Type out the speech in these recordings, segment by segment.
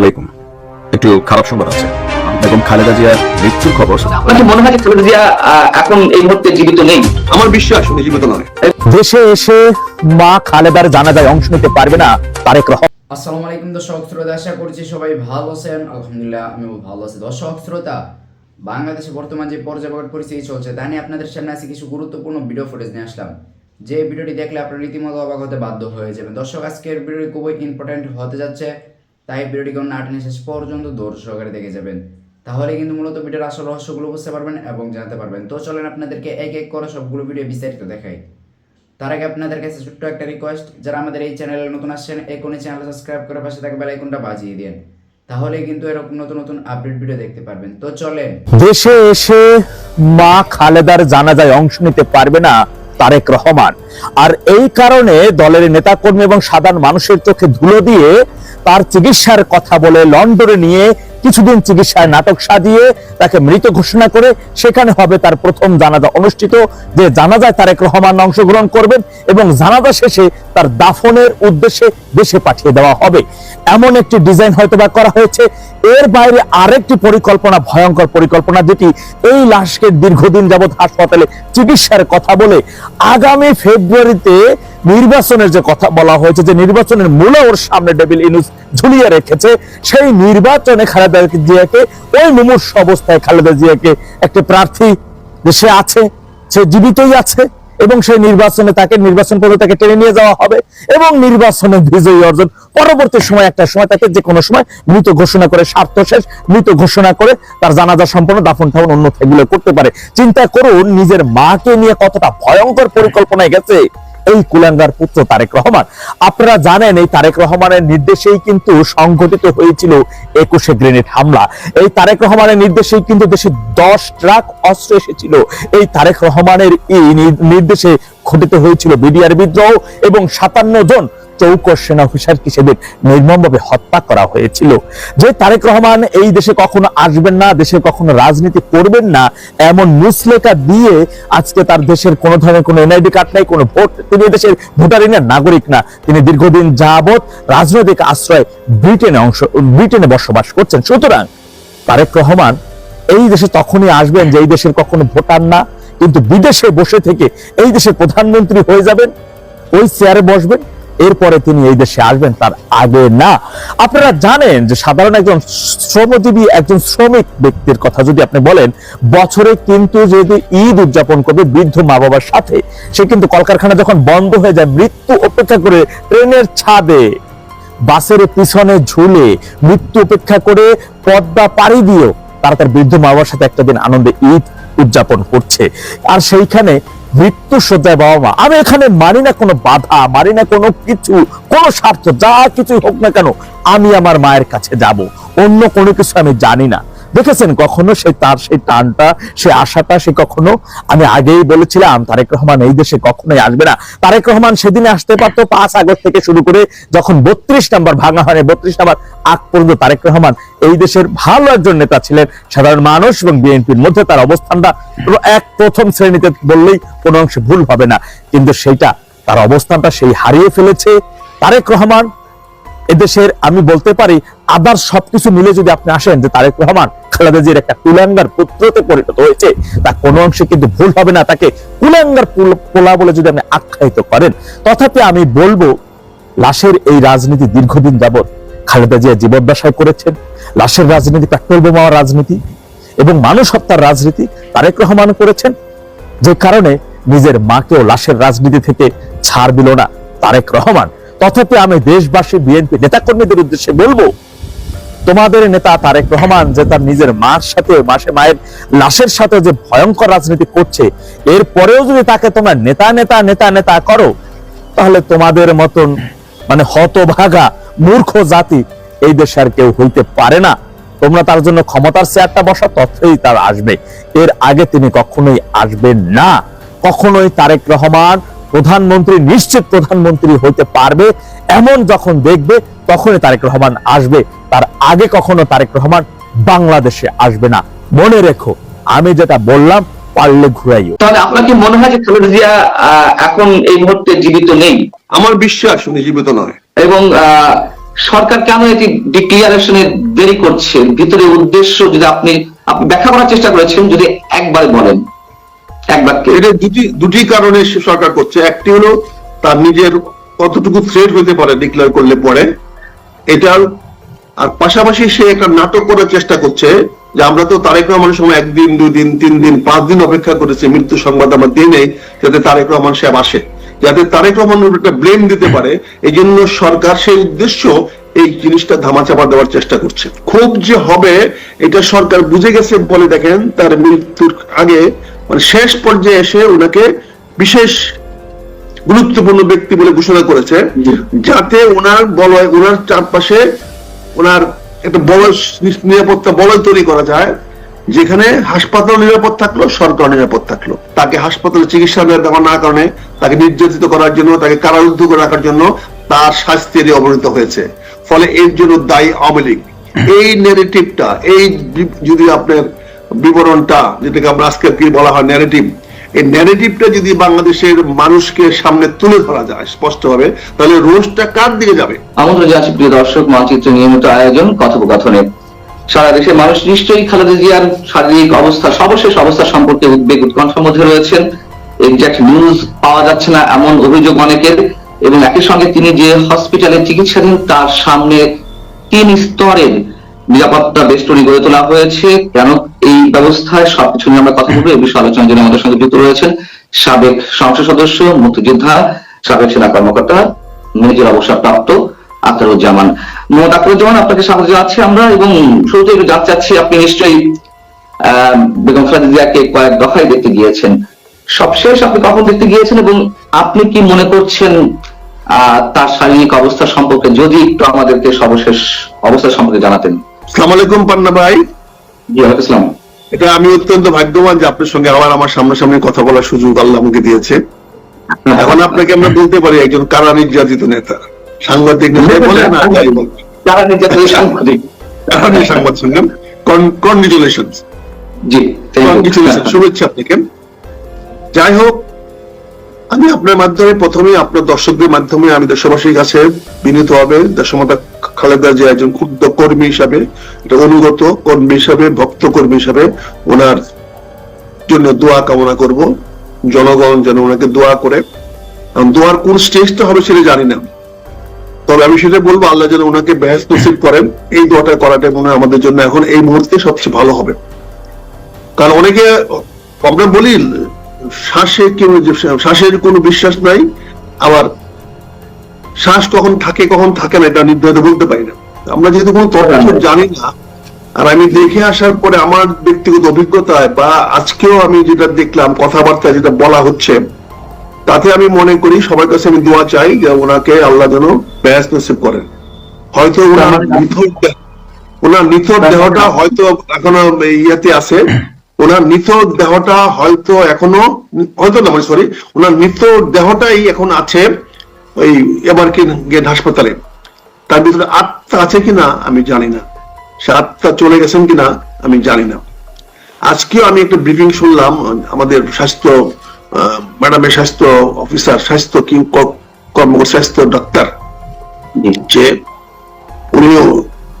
আলাইকুম। একটু খারাপ সংবাদ আছে। বেগম খালেদা জিয়ার মৃত্যুর খবর আপনার কি মনে হয় খালেদা জিয়া এখন এই মুহূর্তে জীবিত নেই? আমার বিশ্বাস উনি জীবিত নয় দেশে এসে মা খালেদার জানাজায় অংশ নিতে পারবে না তারেক রহমান। আসসালামু আলাইকুম দর্শক শ্রোতা আশা করছি সবাই ভালো আছেন। আলহামদুলিল্লাহ আমিও ভালো আছি। দর্শক শ্রোতা বাংলাদেশে বর্তমান যে পর্যায়বট পরিস্থিতি চলছে তা নিয়ে আপনাদের সামনে আছে কিছু গুরুত্বপূর্ণ ভিডিও ফুটেজ নিয়ে আসলাম। যে ভিডিওটি দেখলে আপনারা রীতিমতো অবাক হতে বাধ্য হয়ে যাবেন। দর্শক আজকের ভিডিওটি খুবই ইম্পর্টেন্ট হতে যাচ্ছে তাই ভিডিওটি কোনো নাটনে শেষ পর্যন্ত দৌড় সহকারে দেখে যাবেন। তাহলে কিন্তু মূলত ভিডিওর আসল রহস্যগুলো বুঝতে পারবেন এবং জানতে পারবেন। তো চলেন আপনাদেরকে এক এক করে সবগুলো ভিডিও বিস্তারিত দেখাই। তার আগে আপনাদের কাছে ছোট্ট একটা রিকোয়েস্ট যারা আমাদের এই চ্যানেলে নতুন আসছেন, এখনই চ্যানেল সাবস্ক্রাইব করে পাশে থাকা বেল আইকনটা বাজিয়ে দিন। তাহলে কিন্তু এরকম নতুন নতুন আপডেট ভিডিও দেখতে পারবেন। তো চলেন। দেশে এসে মা খালেদার জানাজায় অংশ নিতে পারবে না তারেক রহমান। আর এই কারণে দলের নেতাকর্মী এবং সাধারণ মানুষের চোখে ধুলো দিয়ে তার চিকিৎসার কথা বলে লন্ডনে নিয়ে কিছুদিন চিকিৎসায় নাটক সাজিয়ে তাকে মৃত ঘোষণা করে সেখানে হবে তার প্রথম জানাজা অনুষ্ঠিত, যে জানাজায় তারেক রহমান অংশগ্রহণ করবেন এবং জানাজা শেষে তার দাফনের উদ্দেশ্যে দেশে পাঠিয়ে দেওয়া হবে। এমন একটি ডিজাইন হয়তোবা করা হয়েছে। এর বাইরে আরেকটি পরিকল্পনা, ভয়ঙ্কর পরিকল্পনা, যেটি এই লাশকে দীর্ঘদিন যাবৎ হাসপাতালে চিকিৎসার কথা বলে আগামী ফেব্রুয়ারিতে নির্বাচনের যে কথা বলা হয়েছে, যে নির্বাচনের মূলে ওর সামনে ডেভিল ইনুস ঝুলিয়ে রেখেছে, সেই নির্বাচনে খালেদা জিয়াকে, ওই মুমূর্ষ অবস্থায় খালেদা জিয়াকে একটি প্রার্থী দেশে আছে, সে জীবিতই আছে, এবং সেই নির্বাচনে তাকে, নির্বাচন করে তাকে টেনে নিয়ে যাওয়া হবে, এবং নির্বাচনে বিজয়ী অর্জন, পরবর্তী সময় একটা সময় তাকে যে কোনো সময় মৃত ঘোষণা করে, স্বার্থ শেষ, মৃত ঘোষণা করে, তার জানাজা সম্পন্ন, দাফন ঠাউন অন্য করতে পারে। চিন্তা করুন, নিজের মাকে নিয়ে কতটা ভয়ঙ্কর পরিকল্পনায় গেছে। এই কুলাঙ্গার পুত্র তারেক রহমান। আপনারা জানেন, এই তারেক রহমানের নির্দেশেই কিন্তু সংঘটিত হয়েছিল একুশে গ্রেনেড হামলা। এই তারেক রহমানের নির্দেশেই কিন্তু দেশে দশ ট্রাক অস্ত্র এসেছিল। এই তারেক রহমানের এই নির্দেশে ঘটিত হয়েছিল বিডিআর বিদ্রোহ এবং সাতান্ন জন চৌকস সেনা অফিসারকে সেদিন নির্মমভাবে হত্যা করা হয়েছিল? যে তারেক রহমান এই দেশে কখনো আসবেন না, দেশে কখনো রাজনীতি করবেন না, এমন মুসলেকা দিয়ে আজকে তার দেশের কোন ধরনের কোনো এনআইডি কার্ড নাই, কোনো ভোট, তিনি দেশের ভোটারই না, নাগরিক না। তিনি দীর্ঘদিন যাবৎ রাজনৈতিক আশ্রয় ব্রিটেনে অংশ, ব্রিটেনে বসবাস করছেন। সুতরাং তারেক রহমান এই দেশে তখনই আসবেন যে এই দেশের কখনো ভোটার না, কিন্তু বিদেশে বসে থেকে এই দেশের প্রধানমন্ত্রী হয়ে যাবেন, ওই চেয়ারে বসবেন এরপরে তিনি এই দেশে আসবেন, তার আগে না। আপনারা জানেন যে সাধারণ একজন শ্রমজীবী, একজন শ্রমিক ব্যক্তির কথা যদি আপনি বলেন, বছরে কিন্তু যেহেতু ঈদ উদযাপন করবে বৃদ্ধ মা বাবার সাথে, সে কিন্তু কলকারখানা যখন বন্ধ হয়ে যায়, মৃত্যু অপেক্ষা করে ট্রেনের ছাদে, বাসের পিছনে ঝুলে মৃত্যু উপেক্ষা করে পদ্মা পাড়ি দিয়েও তারা তার বৃদ্ধ মা বাবার সাথে একটা দিন আনন্দে ঈদ উদযাপন করছে। আর সেইখানে মৃত্যু সজ্জায় বাবা মা। আমি এখানে মানি না কোনো বাধা, মানি না কোনো কিছু, কোনো স্বার্থ, যা কিছুই হোক না কেন, আমি আমার মায়ের কাছে যাব। অন্য কোনো কিছু আমি জানি না। দেখেছেন, কখনো সেই তার সেই টানটা সেই আশাটা, সে কখনো, আমি আগেই বলেছিলাম, তারেক রহমান এই দেশে কখনোই আসবে না। তারেক রহমান সেদিনে আসতে পারতো পাঁচ আগস্ট থেকে শুরু করে যখন বত্রিশ নাম্বার ভাঙা হয়নি বত্রিশ নাম্বার আগ পর্যন্ত তারেক রহমান এই দেশের ভালো একজন নেতা ছিলেন। সাধারণ মানুষ এবং বিএনপির মধ্যে তার অবস্থানটা এক প্রথম শ্রেণীতে বললেই কোনো অংশে ভুল হবে না। কিন্তু সেইটা তার অবস্থানটা সেই হারিয়ে ফেলেছে তারেক রহমান। এদেশের, আমি বলতে পারি, আদার সবকিছু মিলে যদি আপনি আসেন যে তারেক রহমান খালেদা জির একটা কুলাঙ্গার পুত্রতে পরিণত হয়েছে, তা কোনো অংশে কিন্তু ভুল হবে না তাকে কুলাঙ্গার পুল- বলে যদি আপনি আখ্যায়িত করেন। তথাপি আমি বলব, লাশের এই রাজনীতি দীর্ঘদিন যাবৎ খালেদা জিয়া জীবদ্দশায় করেছেন। লাশের রাজনীতি, পেট্রোল বোমার রাজনীতি এবং মানুষ হত্যার রাজনীতি তারেক রহমান করেছেন। যে কারণে নিজের মাকেও লাশের রাজনীতি থেকে ছাড় দিল না তারেক রহমান। তথাপি আমি দেশবাসী, বিএনপি নেতাকর্মীদের উদ্দেশ্যে বলব, তোমাদের নেতা তারেক রহমান যে তার নিজের মার সাথে, মাসে মায়ের লাশের সাথে যে ভয়ঙ্কর রাজনীতি করছে, এর পরেও যদি তাকে তোমরা নেতা নেতা নেতা নেতা করো, তাহলে তোমাদের মতন মানে হতভাগা মূর্খ জাতি এই দেশে আর কেউ হইতে পারে না। তোমরা তার জন্য ক্ষমতার চেয়ারটা বসা তথ্যই তার আসবে। এর আগে তিনি কখনোই আসবেন না। কখনোই তারেক রহমান প্রধানমন্ত্রী নিশ্চিত প্রধানমন্ত্রী হইতে পারবে এমন যখন দেখবে তখনই তারেক রহমান আসবে। তার আগে কখনো তারেক রহমান বাংলাদেশে আসবে না। মনে রেখো আমি যেটা বললাম পারলে ঘুরাইও। তাহলে আপনার কি মনে হয় যে খালেদা জিয়া আহ, এখন এই মুহূর্তে জীবিত নেই? আমার বিশ্বাস উনি জীবিত নয়। এবং আহ, সরকার কেন এটি ডিক্লিয়ারেশনে দেরি করছে? ভিতরে উদ্দেশ্য যদি আপনি আপনি ব্যাখ্যা করার চেষ্টা করেছেন যদি একবার বলেন। দুটি কারণে সরকার করছে। একটি হলো, তার নিজের কতটুকু থ্রেট হতে পারে ডিক্লেয়ার করলে পরে। এটার, আর পাশাপাশি সে একটা নাটক করার চেষ্টা করছে, যে আমরা তো তারেক রহমানের সময় একদিন দুই দিন তিন দিন পাঁচ দিন অপেক্ষা করেছি, মৃত্যু সংবাদ আমরা দিয়ে নেই, যাতে তারেক রহমান সাহেব আসে। যাতে তারেক রহমানের একটা ব্লেম দিতে পারে এই জন্য সরকার সেই উদ্দেশ্য এই জিনিসটা ধামাচাপা দেওয়ার চেষ্টা করছে। খুব যে হবে, এটা সরকার বুঝে গেছে বলে দেখেন, তার মৃত্যুর আগে মানে শেষ পর্যায়ে এসে ওনাকে বিশেষ গুরুত্বপূর্ণ ব্যক্তি বলে ঘোষণা করেছে যাতে ওনার বলয় ওনার চারপাশে ওনার একটা বলয় নিরাপত্তা বলয় তৈরি করা যায় যেখানে হাসপাতাল নিরাপদ থাকল সরকার নিরাপদ থাকল। তাকে হাসপাতালে চিকিৎসা দেওয়া না কারণে তাকে নির্যাতিত করার জন্য তাকে কারারুদ্ধ করে রাখার জন্য তার স্বাস্থ্যেরই অবনতি হয়েছে। ফলে এর জন্য দায়ী আওয়ামী লীগ। এই নেগেটিভটা এই যদি আপনার বিবরণটা, যেটাকে আমরা আজকে কি বলা হয় ন্যারেটিভ এই ন্যারেটিভটা যদি বাংলাদেশের মানুষকে সামনে তুলে ধরা যায় স্পষ্টভাবে, তাহলে রোজটা কার দিকে যাবে? আমন্ত্রণ জানাচ্ছি প্রিয় দর্শক, মানচিত্র নিয়মিত আয়োজন, কথোপকথনে। সারা দেশের মানুষ নিশ্চয়ই খালেদা জিয়ার শারীরিক অবস্থা, সর্বশেষ অবস্থা সম্পর্কে উদ্বেগ উৎকণ্ঠার মধ্যে রয়েছেন। এক্সাক্ট নিউজ পাওয়া যাচ্ছে না, এমন অভিযোগ অনেকের। এবং একই সঙ্গে তিনি যে হসপিটালে চিকিৎসাধীন, তার সামনে তিন স্তরের নিরাপত্তা বেষ্টনী গড়ে তোলা হয়েছে। কেন এই ব্যবস্থায় সবকিছু নিয়ে আমরা কথা বলব, এই বিষয়ে আলোচনার জন্য আমাদের সঙ্গে যুক্ত রয়েছেন সাবেক সংসদ সদস্য মুক্তিযোদ্ধা সাবেক সেনা কর্মকর্তা মেজর অবসরপ্রাপ্ত আখতারুজ্জামান। মোহাম্মদ আখতারুজ্জামান, আপনাকে স্বাগত জানাচ্ছি আমরা এবং শুরুতে একটু জানতে চাচ্ছি, আপনি নিশ্চয়ই বেগম খালেদা জিয়াকে কয়েক দফায় দেখতে গিয়েছেন। সবশেষ আপনি কখন দেখতে গিয়েছেন এবং আপনি কি মনে করছেন তার শারীরিক অবস্থা সম্পর্কে যদি একটু আমাদেরকে সর্বশেষ অবস্থা সম্পর্কে জানাতেন? সালাম আলাইকুম পান্না ভাই। এটা আমি অত্যন্ত ভাগ্যবান যে আপনার সঙ্গে আবার আমার সামনাসামনি কথা বলার সুযোগ আল্লাহ আমাকে দিয়েছে। এখন আপনাকে আমরা বলতে পারি একজন কারা নির্যাতিত নেতা। সাংবাদিক নেতা বলে না? সাংবাদিক। কারা নিয়ে সংবাদ কনগ্রেচুলেশন জি কনগ্রেচুলেশন শুভেচ্ছা আপনাকে। যাই হোক আমি আপনার মাধ্যমে প্রথমে আপনার দর্শকদের মাধ্যমে আমি দেশবাসীর কাছে বিনীত হবে। দেশমাতা খালেদা যে একজন ক্ষুদ্র কর্মী হিসাবে, একটা অনুগত কর্মী হিসাবে, ভক্ত কর্মী হিসাবে ওনার জন্য দোয়া কামনা করব। জনগণ যেন ওনাকে দোয়া করে। দোয়ার কোন স্টেজটা হবে সেটা জানি না। তবে আমি সেটা বলব, আল্লাহ যেন ওনাকে বেহেস নসিব করেন। এই দোয়াটা করাটা মনে আমাদের জন্য এখন এই মুহূর্তে সবচেয়ে ভালো হবে। কারণ অনেকে, আমরা বলি, শ্বাসে কেউ শ্বাসের কোনো বিশ্বাস নাই, আবার শ্বাস কখন থাকে কখন থাকে না এটা নির্ধারিত বলতে পারি না। আমরা যেহেতু কোনো তথ্য জানি না আর আমি দেখে আসার পরে আমার ব্যক্তিগত অভিজ্ঞতায় বা আজকেও আমি যেটা দেখলাম কথাবার্তা যেটা বলা হচ্ছে তাতে আমি মনে করি সবার কাছে আমি দোয়া চাই যে ওনাকে আল্লাহ যেন ব্যাস নসিব করেন। হয়তো ওনার নিথর ওনার নিথর দেহটা হয়তো এখনও ইয়াতে আছে ওনার নিথর দেহটা হয়তো এখনও হয়তো না সরি ওনার নিথর দেহটাই এখন আছে ওই এবার কি গেট হাসপাতালে। তার ভিতরে আত্মা আছে কিনা আমি জানি না। সে আত্মা চলে গেছেন কিনা আমি জানি না। আজকেও আমি একটা ব্রিফিং শুনলাম আমাদের স্বাস্থ্য ম্যাডামের স্বাস্থ্য অফিসার স্বাস্থ্য কি কর্মকর্তা স্বাস্থ্য ডাক্তার যে উনি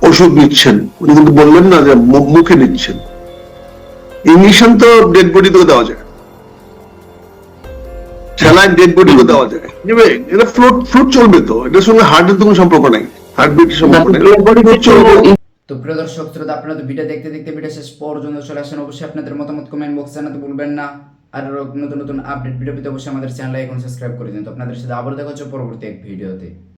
ওষুধ নিচ্ছেন। উনি কিন্তু বললেন না যে মুখে নিচ্ছেন। ইঞ্জেকশন তো ডেড বডি তো দেওয়া যায়। ডেড বডি দেওয়া যায় নেবে। এটা ফ্লুট ফ্লুট চলবে তো। এটার সঙ্গে হার্টের তো কোনো সম্পর্ক নাই। হার্টবিটের সম্পর্ক নাই। চলবে। তো প্রিয় দর্শক শ্রোতা আপনারা তো ভিডিও দেখতে দেখতে ভিডিও শেষ পর্যন্ত চলে আসেন। অবশ্যই আপনাদের মতামত কমেন্ট বক্সে জানাতে ভুলবেন না। আর নতুন নতুন আপডেট ভিডিও পেতে অবশ্যই আমাদের চ্যানেল এখন সাবস্ক্রাইব করে দিন। তো আপনাদের সাথে আবার দেখা হচ্ছে পরবর্তী এক ভিডিওতে।